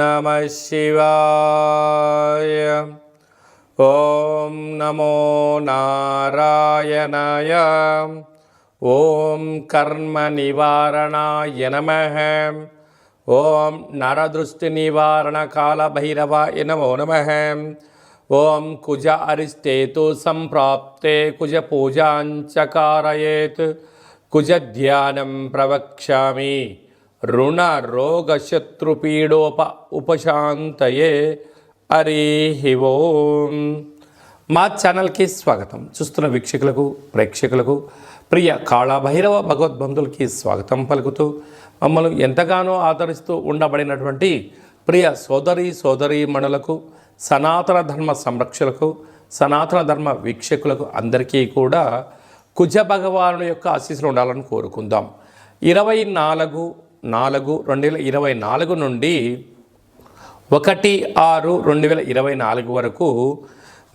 నమ శివాయ ఓం నమో నారాయణాయ ఓం కర్మ నివారణాయ నమ ఓం నరదృష్టి నివారణ కాళభైరవాయ నమో నమ ఓం కుజ అరిష్టేతు సంప్రాప్తే కుజ పూజాంచకారయేత్ కుజ ధ్యానం ప్రవక్ష్యామి రుణ రోగ శత్రుపీడోప ఉపశాంతయే హరి ఓం. మా ఛానల్కి స్వాగతం. చూస్తున్న వీక్షకులకు ప్రేక్షకులకు ప్రియ కాళభైరవ భగవద్బంధులకి స్వాగతం పలుకుతూ మమ్మల్ని ఎంతగానో ఆదరిస్తూ ఉండబడినటువంటి ప్రియ సోదరి సోదరీ మణులకు సనాతన ధర్మ సంరక్షకులకు సనాతన ధర్మ వీక్షకులకు అందరికీ కూడా కుజ భగవాను యొక్క ఆశీస్సులు ఉండాలని కోరుకుందాం. ఇరవై నాలుగు నాలుగు రెండు వేల ఇరవై నాలుగు నుండి ఒకటి ఆరు రెండు వేల ఇరవై నాలుగు వరకు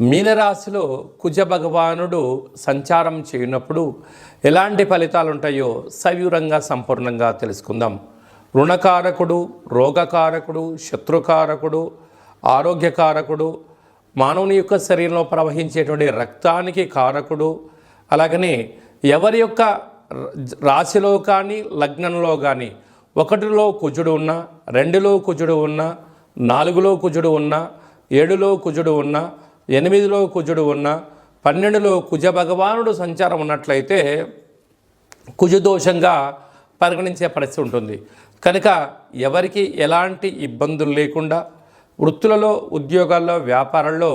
మీనరాశిలో కుజ భగవానుడు సంచారం చేయనప్పుడు ఎలాంటి ఫలితాలు ఉంటాయో సవివరంగా సంపూర్ణంగా తెలుసుకుందాం. రుణకారకుడు రోగకారకుడు శత్రుకారకుడు ఆరోగ్యకారకుడు మానవుని యొక్క శరీరంలో ప్రవహించేటువంటి రక్తానికి కారకుడు అలాగనే ఎవరి యొక్క రాశిలో కానీ లగ్నంలో కానీ ఒకటిలో కుజుడు ఉన్నా రెండులో కుజుడు ఉన్నా నాలుగులో కుజుడు ఉన్నా ఏడులో కుజుడు ఉన్నా ఎనిమిదిలో కుజుడు ఉన్నా పన్నెండులో కుజ భగవానుడు సంచారం ఉన్నట్లయితే కుజదోషంగా పరిగణించే పరిస్థితి ఉంటుంది. కనుక ఎవరికి ఎలాంటి ఇబ్బందులు లేకుండా వృత్తులలో ఉద్యోగాల్లో వ్యాపారాల్లో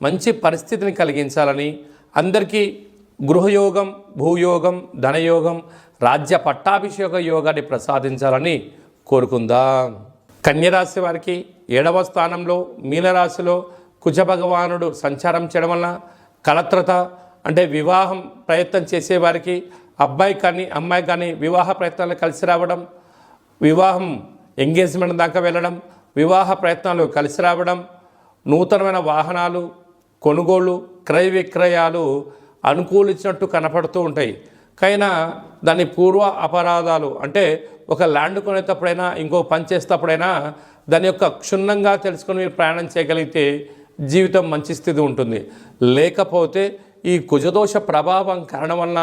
మంచి పరిస్థితిని కలిగించాలని అందరికీ గృహయోగం భూయోగం ధనయోగం రాజ్య పట్టాభిషేక యోగాన్ని ప్రసాదించాలని కోరుకుందాం. కన్యరాశి వారికి ఏడవ స్థానంలో మీనరాశిలో కుజభగవానుడు సంచారం చేయడం వలన కలత్రత అంటే వివాహం ప్రయత్నం చేసేవారికి అబ్బాయి కానీ అమ్మాయి కానీ వివాహ ప్రయత్నాలు కలిసి రావడం వివాహం ఎంగేజ్మెంట్ దాకా వెళ్ళడం వివాహ ప్రయత్నాలు కలిసి రావడం నూతనమైన వాహనాలు కొనుగోలు క్రయ విక్రయాలు అనుకూలించినట్టు కనపడుతూ ఉంటాయి. కైనా దాని పూర్వ అపరాధాలు అంటే ఒక ల్యాండ్ కొనేటప్పుడైనా ఇంకో పని చేసేటప్పుడైనా దాని యొక్క క్షుణ్ణంగా తెలుసుకొని మీరు ప్రయాణం చేయగలిగితే జీవితం మంచి స్థితి ఉంటుంది. లేకపోతే ఈ కుజదోష ప్రభావం కారణం వలన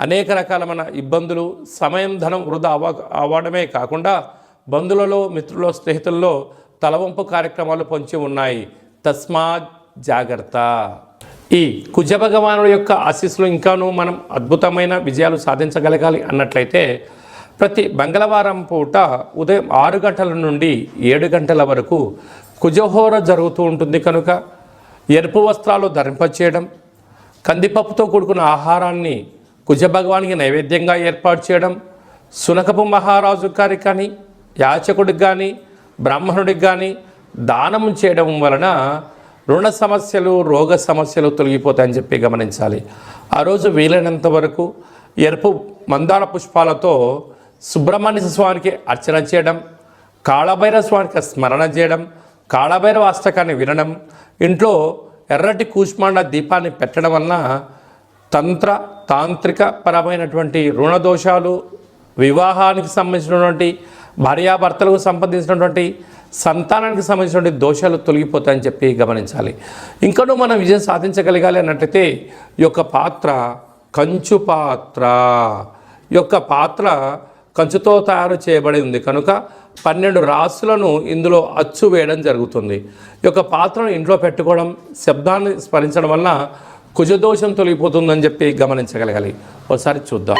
అనేక రకాలమైన ఇబ్బందులు సమయం ధనం వృధా అవ అవ్వడమే కాకుండా బంధువులలో మిత్రుల్లో స్నేహితుల్లో తలవంపు కార్యక్రమాలు పొంచి ఉన్నాయి. తస్మాత్ జాగ్రత్త. ఈ కుజ భగవానుడు యొక్క ఆశీస్సులు ఇంకాను మనం అద్భుతమైన విజయాలు సాధించగలగాలి అన్నట్లయితే ప్రతి మంగళవారం పూట ఉదయం ఆరు గంటల నుండి ఏడు గంటల వరకు కుజహోర జరుగుతూ ఉంటుంది కనుక ఎరుపు వస్త్రాలు ధరింపచేయడం కందిపప్పుతో కూడుకున్న ఆహారాన్ని కుజ భగవానికి నైవేద్యంగా ఏర్పాటు చేయడం సునకపు మహారాజు గారికి కానీ యాచకుడికి కానీ బ్రాహ్మణుడికి కానీ దానం చేయడం వలన రుణ సమస్యలు రోగ సమస్యలు తొలగిపోతాయని చెప్పి గమనించాలి. ఆ రోజు వీలైనంత వరకు ఎరుపు మందార పుష్పాలతో సుబ్రహ్మణ్య స్వామికి అర్చన చేయడం కాళభైరవ స్వామికి స్మరణ చేయడం కాళభైరవ అష్టకాన్ని వినడం ఇంట్లో ఎర్రటి కూష్మాండ దీపాన్ని పెట్టడం వలన తంత్ర తాంత్రిక పరమైనటువంటి రుణ దోషాలు వివాహానికి సంబంధించినటువంటి భార్యాభర్తలకు సంబంధించినటువంటి సంతానానికి సంబంధించినటువంటి దోషాలు తొలగిపోతాయని చెప్పి గమనించాలి. ఇంకనూ మనం విజయం సాధించగలగాలి అన్నట్టయితే ఈ యొక్క పాత్ర కంచు పాత్ర. ఈ యొక్క పాత్ర కంచుతో తయారు చేయబడి ఉంది కనుక పన్నెండు రాసులను ఇందులో అచ్చు వేయడం జరుగుతుంది. ఈ యొక్క పాత్రను ఇంట్లో పెట్టుకోవడం శబ్దాన్ని స్మరించడం వల్ల కుజదోషం తొలగిపోతుందని చెప్పి గమనించగలగాలి. ఒకసారి చూద్దాం.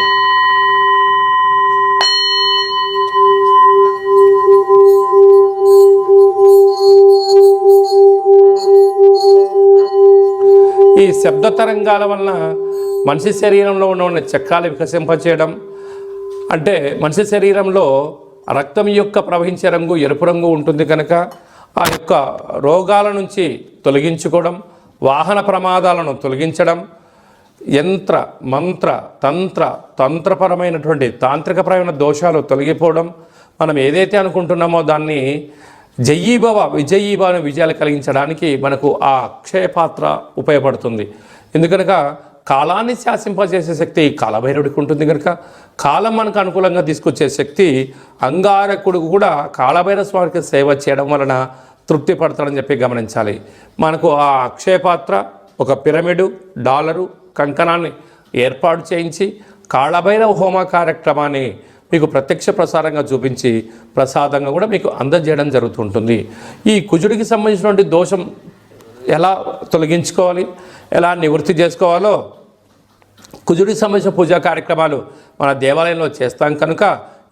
శబ్ద తరంగాల వలన మనిషి శరీరంలో ఉన్న చక్రాలు వికసింపచేయడం. అంటే మనిషి శరీరంలో రక్తం యొక్క ప్రవహించే రంగు ఎరుపు రంగు ఉంటుంది కనుక ఆ యొక్క రోగాల నుంచి తొలగించుకోవడం వాహన ప్రమాదాలను తొలగించడం యంత్ర మంత్ర తంత్ర తంత్రపరమైనటువంటి తాంత్రికపరమైన దోషాలు తొలగిపోవడం మనం ఏదైతే అనుకుంటున్నామో దాన్ని జయీభవ విజయీభవ విజయాలు కలిగించడానికి మనకు ఆ అక్షయపాత్ర ఉపయోగపడుతుంది. ఎందుకనగా కాలాన్ని శాసింపజేసే శక్తి కాలభైరవుడికి ఉంటుంది కనుక కాలం మనకు అనుకూలంగా తీసుకొచ్చే శక్తి అంగారకుడు కూడా కాలభైరవ స్వామికి సేవ చేయడం వలన తృప్తి పడతాడని చెప్పి గమనించాలి. మనకు ఆ అక్షయపాత్ర ఒక పిరమిడు డాలరు కంకణాన్ని ఏర్పాటు చేయించి కాళభైరవ హోమ కార్యక్రమాన్ని మీకు ప్రత్యక్ష ప్రసారంగా చూపించి ప్రసాదంగా కూడా మీకు అందజేయడం జరుగుతుంటుంది. ఈ కుజుడికి సంబంధించినటువంటి దోషం ఎలా తొలగించుకోవాలి? ఎలా నివృత్తి చేసుకోవాలో కుజుడికి సంబంధించిన పూజా కార్యక్రమాలు మన దేవాలయంలో చేస్తాం కనుక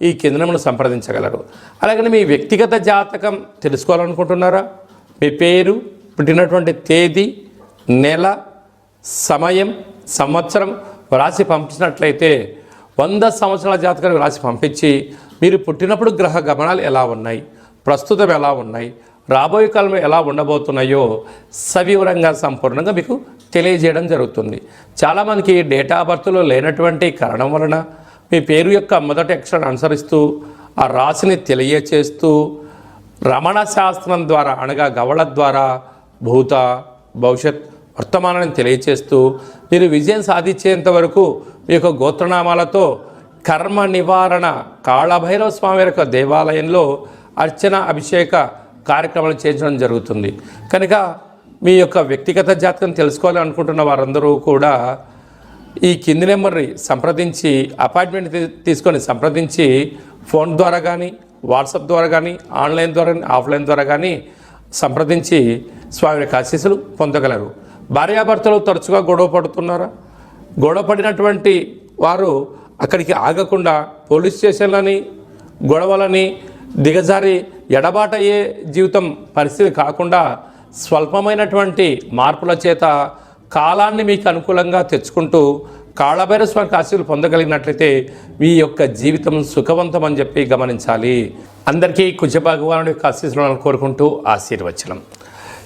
ఈ కేంద్రమును సంప్రదించగలరు. అలాగని మీ వ్యక్తిగత జాతకం తెలుసుకోవాలనుకుంటున్నారా? మీ పేరు పుట్టినటువంటి తేదీ నెల సమయం సంవత్సరం రాసి పంపించినట్లయితే వంద సంవత్సరాల జాతకాన్ని వ్రాసి పంపించి మీరు పుట్టినప్పుడు గ్రహ గమనాలు ఎలా ఉన్నాయి? ప్రస్తుతం ఎలా ఉన్నాయి? రాబోయే కాలంలో ఎలా ఉండబోతున్నాయో సవివరంగా సంపూర్ణంగా మీకు తెలియజేయడం జరుగుతుంది. చాలామందికి డేటా బర్త్లో లేనటువంటి కారణం వలన మీ పేరు యొక్క మొదటి అక్షరాన్ని అనుసరిస్తూ ఆ రాశిని తెలియచేస్తూ రమణ శాస్త్రం ద్వారా అనగా గవళ ద్వారా భూత భవిష్యత్ వర్తమానాన్ని తెలియచేస్తూ మీరు విజయం సాధించేంత వరకు మీ యొక్క గోత్రనామాలతో కర్మ నివారణ కాళభైరవ స్వామి యొక్క దేవాలయంలో అర్చన అభిషేక కార్యక్రమాలు చేర్చడం జరుగుతుంది. కనుక మీ యొక్క వ్యక్తిగత జాతకం తెలుసుకోవాలి అనుకుంటున్న వారందరూ కూడా ఈ కింది నెంబర్ని సంప్రదించి అపాయింట్మెంట్ తీసుకొని సంప్రదించి ఫోన్ ద్వారా కానీ వాట్సాప్ ద్వారా కానీ ఆన్లైన్ ద్వారా కానీ ఆఫ్లైన్ ద్వారా కానీ సంప్రదించి స్వామి యొక్క ఆశీస్సులు పొందగలరు. భార్యాభర్తలు తరచుగా గొడవ పడుతున్నారా? గొడవ పడినటువంటి వారు అక్కడికి ఆగకుండా పోలీస్ స్టేషన్లని గొడవలని దిగజారి ఎడబాటయ్యే జీవితం పరిస్థితి కాకుండా స్వల్పమైనటువంటి మార్పుల చేత కాలాన్ని మీకు అనుకూలంగా తెచ్చుకుంటూ కాళభైర స్వామి ఆశీస్సులు పొందగలిగినట్లయితే మీ యొక్క జీవితం సుఖవంతం అని చెప్పి గమనించాలి. అందరికీ కుజ భగవానుడి యొక్క ఆశీస్సులను కోరుకుంటూ ఆశీర్వచనం.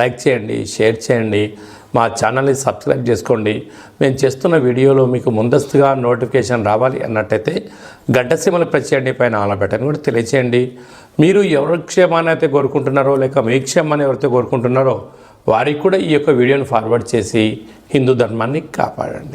లైక్ చేయండి షేర్ చేయండి మా ఛానల్ని సబ్స్క్రైబ్ చేసుకోండి. మేము చేస్తున్న వీడియోలో మీకు ముందస్తుగా నోటిఫికేషన్ రావాలి అన్నట్టయితే గంట సీమలు ప్రెస్ చేయండి పైన ఆల బటన్ కూడా తెలియచేయండి. మీరు ఎవరి క్షేమాన్ని అయితే కోరుకుంటున్నారో లేక మీ క్షేమాన్ని ఎవరైతే కోరుకుంటున్నారో వారికి కూడా ఈ యొక్క వీడియోని ఫార్వర్డ్ చేసి హిందూ ధర్మాన్ని కాపాడండి.